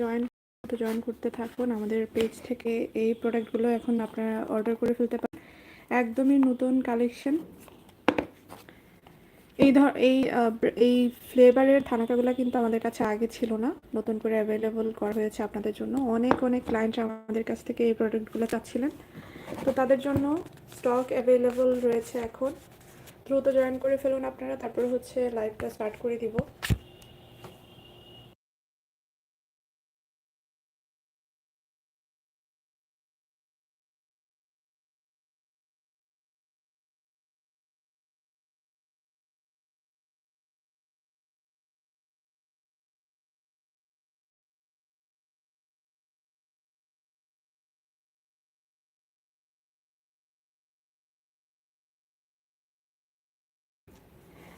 Join join করতে থাকুন। আমাদের পেজ থেকে এই প্রোডাক্টগুলো এখন আপনারা অর্ডার করে ফেলতে পারেন। একদমই নতুন কালেকশন এই ধর, এই এই ফ্লেভারের থানাকাগুলো কিন্তু আমাদের কাছে আগে ছিল না। নতুন করে অ্যাভেলেবল করা হয়েছে আপনাদের জন্য। অনেক অনেক ক্লায়েন্ট আমাদের কাছ থেকে এই প্রোডাক্টগুলো চাচ্ছিলেন। তো তাদের জন্য স্টক অ্যাভেলেবল রয়েছে এখন। দ্রুত জয়েন করে ফেলুন আপনারা। তারপরে হচ্ছে লাইভটা স্টার্ট করে দিব।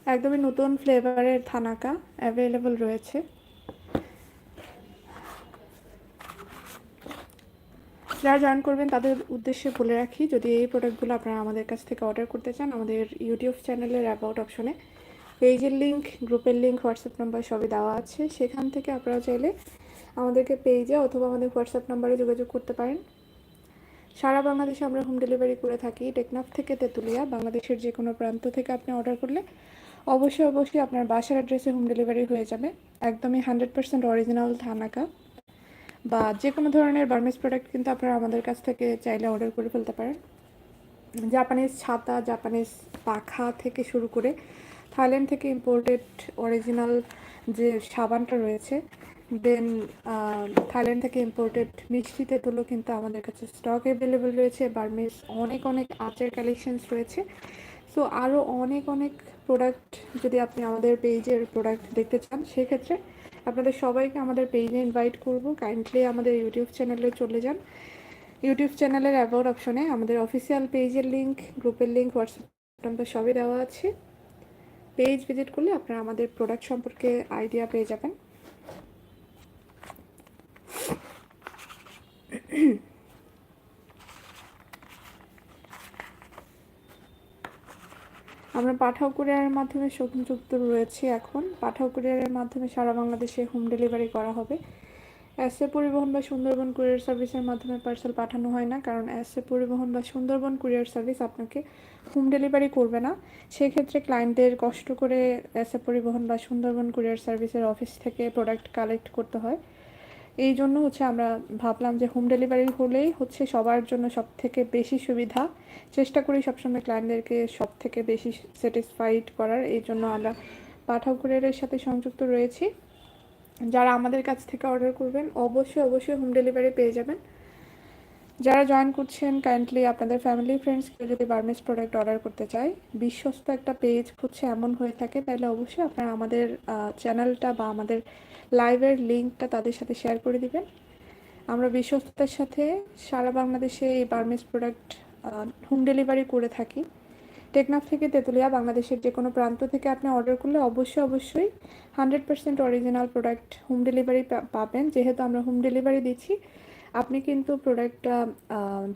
একদমই নতুন ফ্লেভারের থানাকা অ্যাভেলেবল রয়েছে। যারা জয়েন করবেন, তাদের উদ্দেশ্যে বলে রাখি, যদি এই প্রোডাক্টগুলো আপনারা আমাদের কাছ থেকে অর্ডার করতে চান, আমাদের ইউটিউব চ্যানেলের অ্যাবাউট অপশনে পেজের লিঙ্ক গ্রুপের লিঙ্ক হোয়াটসঅ্যাপ নাম্বার সবই দেওয়া আছে। সেখান থেকে আপনারা চাইলে আমাদেরকে পেজে অথবা আমাদের হোয়াটসঅ্যাপ নাম্বারে যোগাযোগ করতে পারেন। সারা বাংলাদেশে আমরা হোম ডেলিভারি করে থাকি। টেকনাফ থেকে তেঁতুলিয়া, বাংলাদেশের যে কোনো প্রান্ত থেকে আপনি অর্ডার করলে অবশ্যই অবশ্যই আপনার বাসার অ্যাড্রেসে হোম ডেলিভারি হয়ে যাবে। একদমই হান্ড্রেড পার্সেন্ট অরিজিনাল থানাকা। বা যে কোনো ধরনের বার্মিস প্রোডাক্ট কিন্তু আপনারা আমাদের কাছ থেকে চাইলে অর্ডার করে ফেলতে পারেন। জাপানিজ ছাতা জাপানিজ পাখা থেকে শুরু করে থাইল্যান্ড থেকে ইম্পোর্টেড অরিজিনাল যে সাবানটা রয়েছে দেন থাইল্যান্ড থেকে ইম্পোর্টেড মিষ্টি তেঁতুলও কিন্তু আমাদের কাছে স্টক অ্যাভেলেবেল রয়েছে। বার্মিস অনেক অনেক আচার কালেকশনস রয়েছে। সো আরও অনেক অনেক প্রোডাক্ট যদি আপনি আমাদের পেজের প্রোডাক্ট দেখতে চান, সেক্ষেত্রে আপনাদের সবাইকে আমাদের পেজে ইনভাইট করব। কাইন্ডলি আমাদের ইউটিউব চ্যানেলে চলে যান। ইউটিউব চ্যানেলের অ্যাবাউট অপশনে আমাদের অফিসিয়াল পেজের লিঙ্ক গ্রুপের লিঙ্ক হোয়াটসঅ্যাপ নাম্বার সবই দেওয়া আছে। পেজ ভিজিট করলে আপনারা আমাদের প্রোডাক্ট সম্পর্কে আইডিয়া পেয়ে যাবেন। আমরা পাঠাও কুরিয়ারের মাধ্যমে সংযুক্ত রয়েছি এখন। পাঠাও কুরিয়ারের মাধ্যমে সারা বাংলাদেশে হোম ডেলিভারি করা হবে। এসএ পরিবহন বা সুন্দরবন কুরিয়ার সার্ভিসের মাধ্যমে পার্সেল পাঠানো হয় না, কারণ এসএ পরিবহন বা সুন্দরবন কুরিয়ার সার্ভিস আপনাকে হোম ডেলিভারি করবে না। সেক্ষেত্রে ক্লায়েন্টদের কষ্ট করে এসএ পরিবহন বা সুন্দরবন কুরিয়ার সার্ভিসের অফিস থেকে প্রোডাক্ট কালেক্ট করতে হয়। এই জন্য হচ্ছে আমরা ভাবলাম যে হোম ডেলিভারি হলেই হচ্ছে সবার জন্য সব থেকে বেশি সুবিধা। চেষ্টা করি সবসময় ক্লায়েন্টদেরকে সব থেকে বেশি স্যাটিসফাইড করার। এই জন্য আমরা পাঠাকুরের সাথে সংযুক্ত রয়েছি। যারা আমাদের কাছ থেকে অর্ডার করবেন, অবশ্যই অবশ্যই হোম ডেলিভারি পেয়ে যাবেন। যারা জয়েন করছেন কাইন্ডলি আপনাদের ফ্যামিলি ফ্রেন্ডস কেউ যদি বার্মিস প্রোডাক্ট অর্ডার করতে চায়, বিশ্বস্ত একটা পেজ হচ্ছে এমন হয়ে থাকে, তাহলে অবশ্যই আপনারা আমাদের চ্যানেলটা বা আমাদের লাইভের লিঙ্কটা তাদের সাথে শেয়ার করে দিবেন। আমরা বিশ্বস্ততার সাথে সারা বাংলাদেশে এই বার্মিস প্রোডাক্ট হোম ডেলিভারি করে থাকি। টেকনাফ থেকে তেঁতুলিয়া, বাংলাদেশের যে কোনো প্রান্ত থেকে আপনি অর্ডার করলে অবশ্যই অবশ্যই hundred percent original product home delivery পাবেন। যেহেতু আমরা হোম ডেলিভারি দিচ্ছি আপনি কিন্তু প্রোডাক্টটা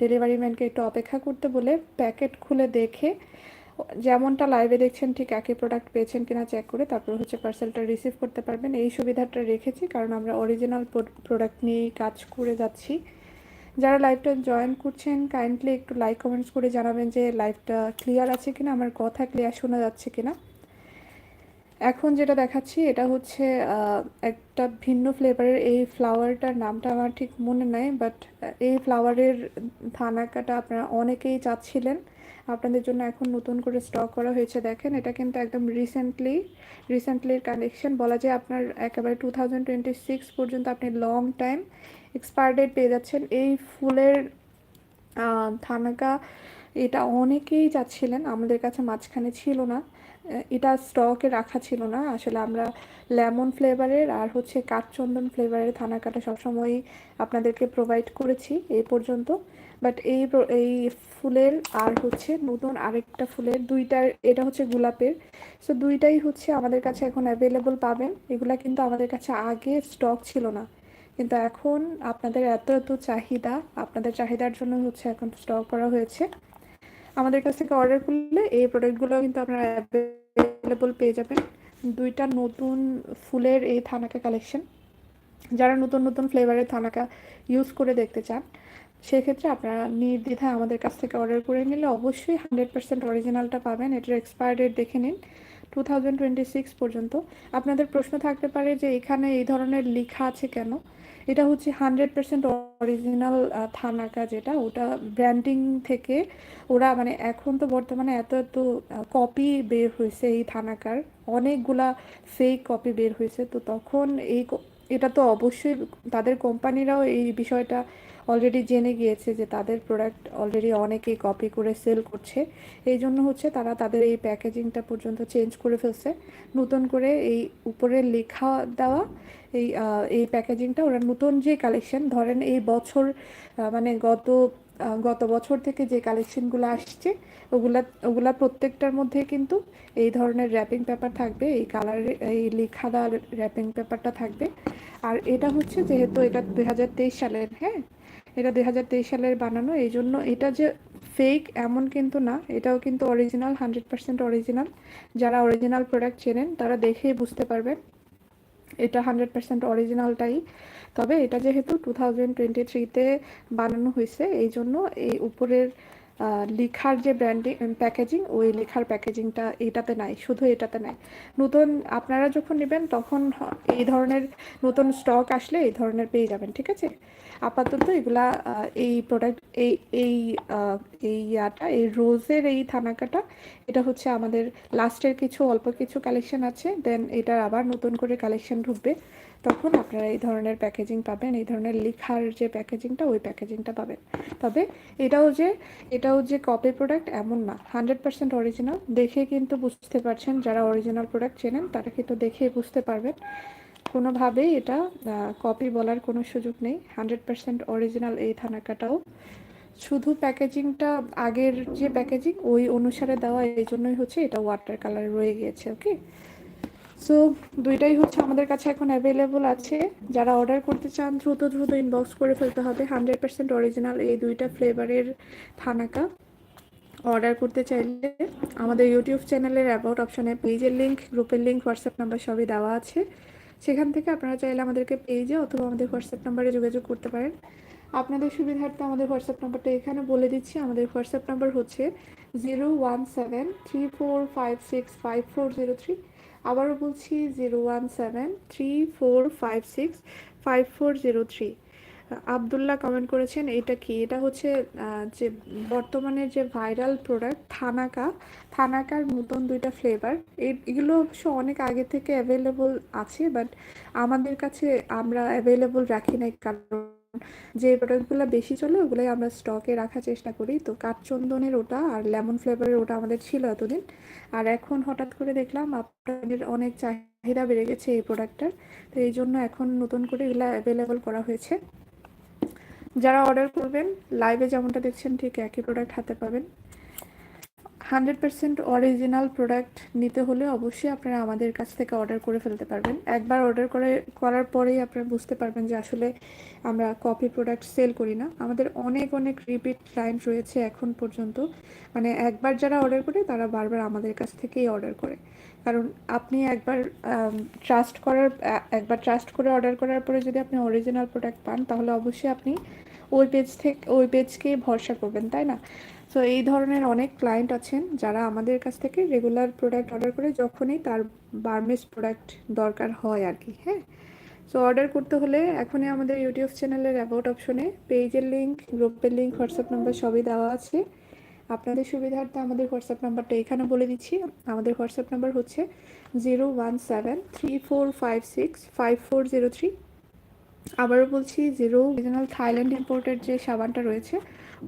ডেলিভারি ম্যানকে একটু অপেক্ষা করতে বলে প্যাকেট খুলে দেখে, যেমনটা লাইভে দেখছেন ঠিক একই প্রোডাক্ট পেয়েছেন কিনা চেক করে তারপর হচ্ছে পার্সেলটা রিসিভ করতে পারবেন। এই সুবিধাটা রেখেছি কারণ আমরা অরিজিনাল প্রোডাক্ট নিয়েই কাজ করে যাচ্ছি। যারা লাইভটা জয়েন করছেন কাইন্ডলি একটু লাইক কমেন্টস করে জানাবেন যে লাইভটা ক্লিয়ার আছে কিনা, আমার কথা ক্লিয়ার শোনা যাচ্ছে কিনা। এখন যেটা দেখাচ্ছি, এটা হচ্ছে একটা ভিন্ন ফ্লেভারের এই ফ্লাওয়ারটার নামটা আমার ঠিক মনে নাই বাট এই ফ্লাওয়ারের থানাকাটা আপনারা অনেকেই চাচ্ছিলেন। আপনাদের জন্য এখন নতুন করে স্টক করা হয়েছে। দেখেন, এটা কিন্তু একদম রিসেন্টলি রিসেন্টলির কালেকশন বলা যায় আপনার একেবারে টু পর্যন্ত আপনি লং টাইম এক্সপায়ার ডেট পেয়ে যাচ্ছেন। এই ফুলের থানাকা এটা অনেকেই চাচ্ছিলেন, আমাদের কাছে মাঝখানে ছিল না। এটা স্টকে রাখা ছিল না। আসলে আমরা লেমন ফ্লেভারের আর হচ্ছে কাঠচন্দন ফ্লেভারের থানা কাটা সবসময়ই আপনাদেরকে প্রোভাইড করেছি এই পর্যন্ত। বাট এই এই ফুলের আর হচ্ছে নতুন আরেকটা ফুলের দুইটার এটা হচ্ছে গোলাপের। সো দুইটাই হচ্ছে আমাদের কাছে এখন অ্যাভেলেবল পাবেন। এগুলা কিন্তু আমাদের কাছে আগে স্টক ছিল না। কিন্তু এখন আপনাদের এত এত চাহিদা, আপনাদের চাহিদার জন্য হচ্ছে এখন স্টক করা হয়েছে। আমাদের কাছ থেকে অর্ডার করলে এই প্রোডাক্টগুলো কিন্তু আপনারা অ্যাভেলেবল পেয়ে যাবেন। দুইটা নতুন ফুলের এই থানাকা কালেকশন যারা নতুন নতুন ফ্লেভারের থানাকা ইউজ করে দেখতে চান, সেক্ষেত্রে আপনারা নির্দ্বিধায় আমাদের কাছ থেকে অর্ডার করে নিলে অবশ্যই হান্ড্রেড পার্সেন্ট অরিজিনালটা পাবেন। এটার এক্সপায়ার ডেট দেখে নিন। টু পর্যন্ত। আপনাদের প্রশ্ন থাকতে পারে যে এখানে এই ধরনের লেখা আছে কেন? এটা হচ্ছে হান্ড্রেড পার্সেন্ট অরিজিনাল থানাকা যেটা, ওটা ব্র্যান্ডিং থেকে ওরা মানে এখন তো বর্তমানে এত এত কপি বের হয়েছে এই থানাকার। অনেকগুলা ফেক কপি বের হয়েছে। তো তখন এই এটা তো অবশ্যই তাদের কোম্পানিরাও এই বিষয়টা অলরেডি জেনে গিয়েছে যে তাদের প্রোডাক্ট অলরেডি অনেকেই কপি করে সেল করছে। এই জন্য হচ্ছে তারা তাদের এই প্যাকেজিংটা পর্যন্ত চেঞ্জ করে ফেলছে। নতুন করে এই উপরে লেখা দেওয়া এই এই প্যাকেজিংটা ওরা নতুন যে কালেকশন ধরেন এই বছর মানে গত গত বছর থেকে যে কালেকশনগুলো আসছে, ওগুলা ওগুলা প্রত্যেকটার মধ্যে কিন্তু এই ধরনের র্যাপিং পেপার থাকবে, এই কালারের এই লেখা দেওয়া র্যাপিং পেপারটা থাকবে। আর এটা হচ্ছে যেহেতু এটা দুই হাজার তেইশ সালের হ্যাঁ? এটা দুই হাজার তেইশ সালের বানানো এই জন্য এটা যে ফেক এমন কিন্তু না, এটাও কিন্তু অরিজিনাল হান্ড্রেড পার্সেন্ট অরিজিনাল যারা অরিজিনাল প্রোডাক্ট চেনেন, তারা দেখেই বুঝতে পারবেন। এটা হান্ড্রেড পার্সেন্ট অরিজিনালটাই তবে এটা যেহেতু টু থাউজেন্ড টোয়েন্টি থ্রিতে বানানো হয়েছে এই জন্য এই উপরের লেখার যে ব্র্যান্ডিং প্যাকেজিং ওই লেখার প্যাকেজিংটা এটাতে নাই, শুধু এটাতে নাই। নতুন, আপনারা যখন নেবেন, তখন এই ধরনের নতুন স্টক আসলে এই ধরনের পেয়ে যাবেন, ঠিক আছে? আপাতত এগুলা এই প্রোডাক্ট এই এই এই ইয়াটা, এই রোজের এই থানাকাটা, এটা হচ্ছে আমাদের লাস্টের কিছু, অল্প কিছু কালেকশন আছে দেন এটার আবার নতুন করে কালেকশন ঢুকবে। তখন আপনারা এই ধরনের প্যাকেজিং পাবেন, এই ধরনের লেখার যে প্যাকেজিংটা ওই প্যাকেজিংটা পাবেন। তবে এটাও যে এটাও যে কপি প্রোডাক্ট এমন না হান্ড্রেড পার্সেন্ট অরিজিনাল দেখে কিন্তু বুঝতে পারছেন, যারা অরিজিনাল প্রোডাক্ট চেনেন, তারা কিন্তু দেখেই বুঝতে পারবেন। কোনোভাবেই এটা কপি বলার কোনো সুযোগ নেই। হান্ড্রেড পার্সেন্ট অরিজিনাল এই থানাকাটাও। শুধু প্যাকেজিংটা আগের যে প্যাকেজিং ওই অনুসারে দেওয়া, এই জন্যই হচ্ছে এটা ওয়াটার কালার রয়ে গিয়েছে ওকে সো দুইটাই হচ্ছে আমাদের কাছে এখন অ্যাভেলেবল আছে। যারা অর্ডার করতে চান, দ্রুত দ্রুত ইনবক্স করে ফেলতে হবে। হান্ড্রেড পার্সেন্ট অরিজিনাল এই দুইটা ফ্লেভারের থানাকা। অর্ডার করতে চাইলে আমাদের ইউটিউব চ্যানেলের অ্যাবাউট অপশনে পেজের লিঙ্ক গ্রুপের লিঙ্ক হোয়াটসঅ্যাপ নাম্বার সবই দেওয়া আছে। সেখান থেকে আপনারা চাইলে আমাদেরকে পেজে অথবা আমাদের হোয়াটসঅ্যাপ নাম্বারে যোগাযোগ করতে পারেন। আপনাদের সুবিধার্থে আমাদের হোয়াটসঅ্যাপ নাম্বারটা এখানে বলে দিচ্ছি। আমাদের হোয়াটসঅ্যাপ নাম্বার হচ্ছে zero one seven three four five six five four zero three. আবারও বলছি zero one seven three four five six five four zero three. Abdullah comment করেছেন, এটা কি? এটা হচ্ছে যে বর্তমানে যে ভাইরাল প্রোডাক্ট থানাকা থানাকার নতুন দুইটা ফ্লেভার এগুলো অবশ্য অনেক আগে থেকে অ্যাভেলেবল আছে বাট আমাদের কাছে আমরা অ্যাভেলেবল রাখি নাই, কারণ যে প্রোডাক্টগুলো বেশি চলে, ওগুলোই আমরা স্টকে রাখার চেষ্টা করি। তো কাঠচন্দনের ওটা আর লেমন ফ্লেভারের ওটা আমাদের ছিল এতদিন। আর এখন হঠাৎ করে দেখলাম আপনাদের অনেক চাহিদা বেড়ে গেছে এই প্রোডাক্টটার তো এই জন্য এখন নতুন করে এগুলো অ্যাভেলেবল করা হয়েছে। যারা অর্ডার করবেন লাইভে যেমনটা দেখছেন, ঠিক একই প্রোডাক্ট হাতে পাবেন। হান্ড্রেড পার্সেন্ট অরিজিনাল প্রোডাক্ট নিতে হলে অবশ্যই আপনারা আমাদের কাছ থেকে অর্ডার করে ফেলতে পারবেন। একবার অর্ডার করে, করার পরেই আপনারা বুঝতে পারবেন যে আসলে আমরা কপি প্রোডাক্ট সেল করি না। আমাদের অনেক অনেক রিপিট ক্লায়েন্ট রয়েছে এখন পর্যন্ত। মানে একবার যারা অর্ডার করে, তারা বারবার আমাদের কাছ থেকেই অর্ডার করে। কারণ আপনি একবার ট্রাস্ট করার একবার ট্রাস্ট করে অর্ডার করার পরে যদি আপনি অরিজিনাল প্রোডাক্ট পান, তাহলে অবশ্যই আপনি ওই পেজ থেকে, ওই পেজকে ভরসা করবেন, তাই না? তো এই ধরনের অনেক ক্লায়েন্ট আছেন যারা আমাদের কাছ থেকে রেগুলার প্রোডাক্ট অর্ডার করে যখনই তার বার্মেস প্রোডাক্ট দরকার হয় আর কি হ্যাঁ? সো অর্ডার করতে হলে এখনই আমাদের ইউটিউব চ্যানেলের অ্যাবাউট অপশনে পেজের লিঙ্ক গ্রুপের লিঙ্ক হোয়াটসঅ্যাপ নাম্বার সবই দেওয়া আছে। আপনাদের সুবিধার্থে আমাদের হোয়াটসঅ্যাপ নাম্বারটা এখানে বলে দিচ্ছি। আমাদের হোয়াটসঅ্যাপ নাম্বার হচ্ছে zero one seven three four five six five four zero three আবারও বলছি, জিরো অরিজিনাল থাইল্যান্ড ইম্পোর্টেড যে সাবানটা রয়েছে,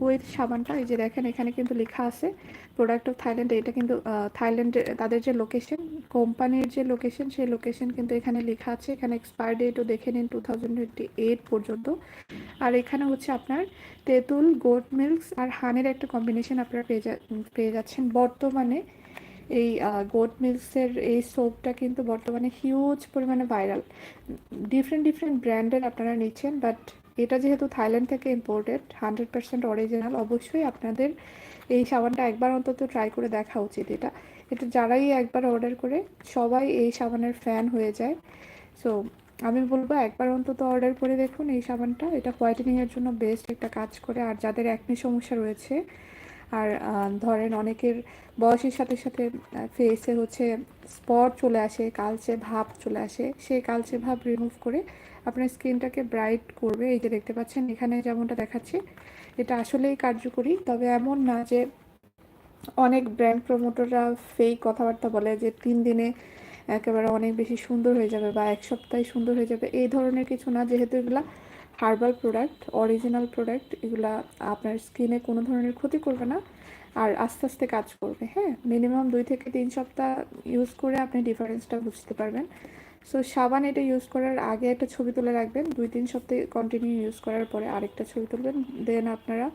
ওই সাবানটা, এই যে দেখেন, এখানে কিন্তু লেখা আছে প্রোডাক্ট অফ থাইল্যান্ড এটা কিন্তু থাইল্যান্ডে তাদের যে লোকেশন কোম্পানির যে লোকেশন সেই লোকেশন কিন্তু এখানে লেখা আছে, এখানে এক্সপায়ার ডেটও দেখে নিন টু থাউজেন্ড এইট পর্যন্ত। আর এখানে হচ্ছে আপনার তেঁতুল গোট মিল্কস আর হানের একটা কম্বিনেশন আপনারা পেয়ে যা, পেয়ে যাচ্ছেন। বর্তমানে এই গোট মিল্কসের এই সোপটা কিন্তু বর্তমানে হিউজ পরিমাণে ভাইরাল ডিফারেন্ট ডিফারেন্ট ব্র্যান্ডের আপনারা নিচ্ছেন বাট এটা যেহেতু থাইল্যান্ড থেকে ইম্পোর্টেড হান্ড্রেড পার্সেন্ট অরিজিনাল অবশ্যই আপনাদের এই সাবানটা একবার অন্তত ট্রাই করে দেখা উচিত এটা। এটা যারাই একবার অর্ডার করে, সবাই এই সাবানের ফ্যান হয়ে যায়। সো আমি বলব একবার অন্তত অর্ডার করে দেখুন এই সাবানটা। এটা হোয়াইটেনিংয়ের জন্য বেস্ট একটা কাজ করে, আর যাদের একনি সমস্যা রয়েছে আর ধরেন অনেকের বয়সের সাথে সাথে ফেসে হচ্ছে স্পট চলে আসে কালচে ভাব চলে আসে, সেই কালচে ভাব রিমুভ করে আপনার স্কিনটাকে ব্রাইট করবে। এই যে দেখতে পাচ্ছেন, এখানে যেমনটা দেখাচ্ছে, এটা আসলেই কার্যকরী। তবে এমন না যে অনেক ব্র্যান্ড প্রমোটাররা ফেক কথাবার্তা বলে যে তিন দিনে একেবারে অনেক বেশি সুন্দর হয়ে যাবে বা এক সপ্তাহে সুন্দর হয়ে যাবে। এই ধরনের কিছু না, যেহেতু এগুলা হার্বাল প্রোডাক্ট, অরিজিনাল প্রোডাক্ট, এগুলা আপনার স্কিনে কোনো ধরনের ক্ষতি করবে না আর আস্তে আস্তে কাজ করবে হ্যাঁ? মিনিমাম দুই থেকে তিন সপ্তাহ ইউজ করে আপনি ডিফারেন্সটা বুঝতে পারবেন। সো সাবান এটা ইউজ করার আগে একটা ছবি তুলে রাখবেন, দুই তিন সপ্তাহ কন্টিনিউ ইউজ করার পরে আরেকটা ছবি তুলবেন। দেন আপনারা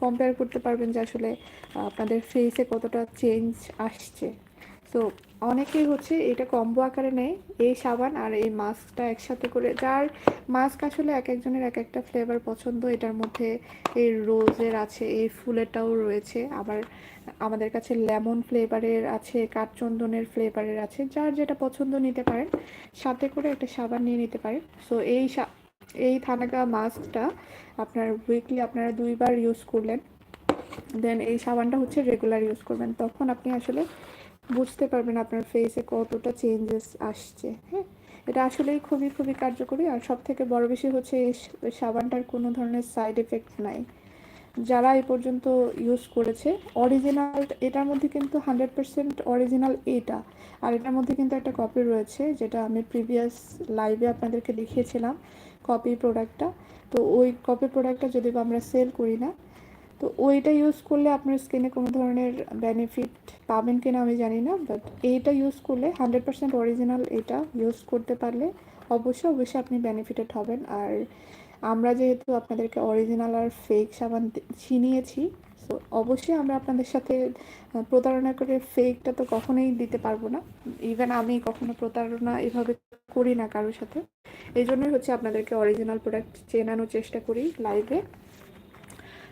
কম্পেয়ার করতে পারবেন যে আসলে আপনাদের ফেসে কতটা চেঞ্জ আসছে। সো অনেকেই হচ্ছে এটা কম্বো আকারে নেয়, এই সাবান আর এই মাস্কটা একসাথে করে। যার মাস্ক আসলে এক একজনের এক একটা ফ্লেভার পছন্দ, এটার মধ্যে এই রোজের আছে, এই ফুলেরটাও রয়েছে। আবার আমাদের কাছে লেমন ফ্লেভারের আছে, কাঠচন্দনের ফ্লেভারের আছে, যার যেটা পছন্দ নিতে পারেন, সাথে করে একটা সাবান নিয়ে নিতে পারেন। সো এই এই থানাকা মাস্কটা আপনার উইকলি আপনারা দুইবার ইউজ করলেন দেন এই সাবানটা হচ্ছে রেগুলার ইউজ করবেন। তখন আপনি আসলে বুঝতে পারবেন আপনার ফেসে কতটা চেঞ্জেস আসছে হ্যাঁ? এটা আসলেই খুবই খুবই কার্যকরী। আর সব থেকে বড় বেশি হচ্ছে সাবানটার কোনো ধরনের সাইড এফেক্ট নাই। যারা এ পর্যন্ত ইউজ করেছে অরিজিনাল এটার মধ্যে কিন্তু হান্ড্রেড পার্সেন্ট অরিজিনাল এটা। আর এটার মধ্যে কিন্তু একটা কপি রয়েছে, যেটা আমি প্রিভিয়াস লাইভে আপনাদেরকে দেখিয়েছিলাম কপি প্রোডাক্টটা তো ওই কপি প্রোডাক্টটা যদি আমরা সেল করি না তো ওইটা ইউজ করলে আপনার স্কিনে কোনো ধরনের বেনিফিট পাবেন কিনা আমি জানি না বাট এইটা ইউজ করলে হান্ড্রেড পার্সেন্ট অরিজিনাল এটা ইউজ করতে পারলে অবশ্যই অবশ্যই আপনি বেনিফিটেড হবেন। আর আমরা যেহেতু আপনাদেরকে অরিজিনাল আর ফেক সাবান ছিনিয়েছি সো অবশ্যই আমরা আপনাদের সাথে প্রতারণা করে ফেকটা তো কখনোই দিতে পারব না। ইভেন আমি কখনো প্রতারণা এভাবে করি না কারোর সাথে। এই জন্যই হচ্ছে আপনাদেরকে অরিজিনাল প্রোডাক্ট চেনানোর চেষ্টা করি লাইভে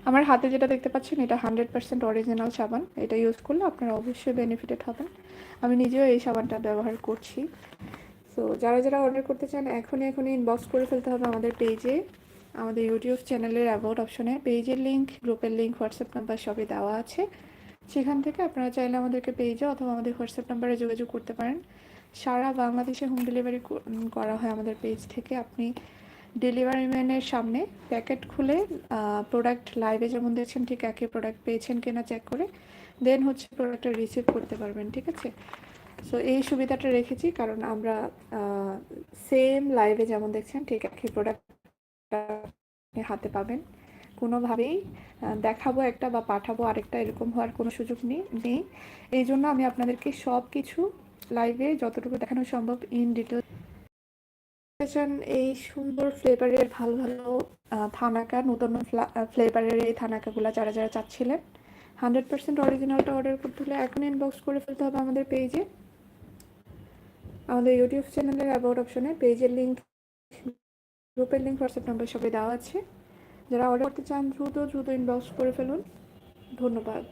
আমার হাতে যেটা দেখতে পাচ্ছেন, এটা হান্ড্রেড পার্সেন্ট অরিজিনাল সাবান। এটা ইউজ করলে আপনারা অবশ্যই বেনিফিটেড হবেন আমি নিজেও এই সাবানটা ব্যবহার করছি। সো যারা যারা অর্ডার করতে চান, এখনই এখনই ইনবক্স করে ফেলতে হবে আমাদের পেজে আমাদের ইউটিউব চ্যানেলের অ্যাবাউট অপশনে পেজের লিঙ্ক গ্রুপের লিঙ্ক হোয়াটসঅ্যাপ নাম্বার সবই দেওয়া আছে। সেখান থেকে আপনারা চাইলে আমাদেরকে পেজে অথবা আমাদের হোয়াটসঅ্যাপ নাম্বারে যোগাযোগ করতে পারেন। সারা বাংলাদেশে হোম ডেলিভারি করা হয় আমাদের পেজ থেকে। আপনি ডেলিভারি ম্যানের সামনে প্যাকেট খুলে প্রোডাক্ট লাইভে যেমন দেখছেন ঠিক একই প্রোডাক্ট পেয়েছেন কিনা চেক করে দেন হচ্ছে প্রোডাক্টটা রিসিভ করতে পারবেন, ঠিক আছে? সো এই সুবিধাটা রেখেছি, কারণ আমরা সেম লাইভে যেমন দেখছেন, ঠিক একই প্রোডাক্ট হাতে পাবেন। কোনোভাবেই দেখাবো একটা বা পাঠাবো আরেকটা এরকম হওয়ার কোনো সুযোগ নেই নেই। এই জন্য আমি আপনাদেরকে সব কিছু লাইভে যতটুকু দেখানো সম্ভব ইন ডিটেল চান এই সুন্দর ফ্লেভারের ভালো ভালো থানাকা, নতুন ফ্লেভারের এই থানাকাগুলো যারা যারা চাচ্ছিলেন হান্ড্রেড পার্সেন্ট অরিজিনালটা অর্ডার করতে হলে এখন ইনবক্স করে ফেলতে হবে আমাদের পেজে আমাদের ইউটিউব চ্যানেলের অ্যাবাউট অপশনে পেজের লিঙ্ক গ্রুপের লিঙ্ক হোয়াটসঅ্যাপ নাম্বার সবাই দেওয়া আছে। যারা অর্ডার করতে চান, দ্রুত দ্রুত ইনবক্স করে ফেলুন। ধন্যবাদ।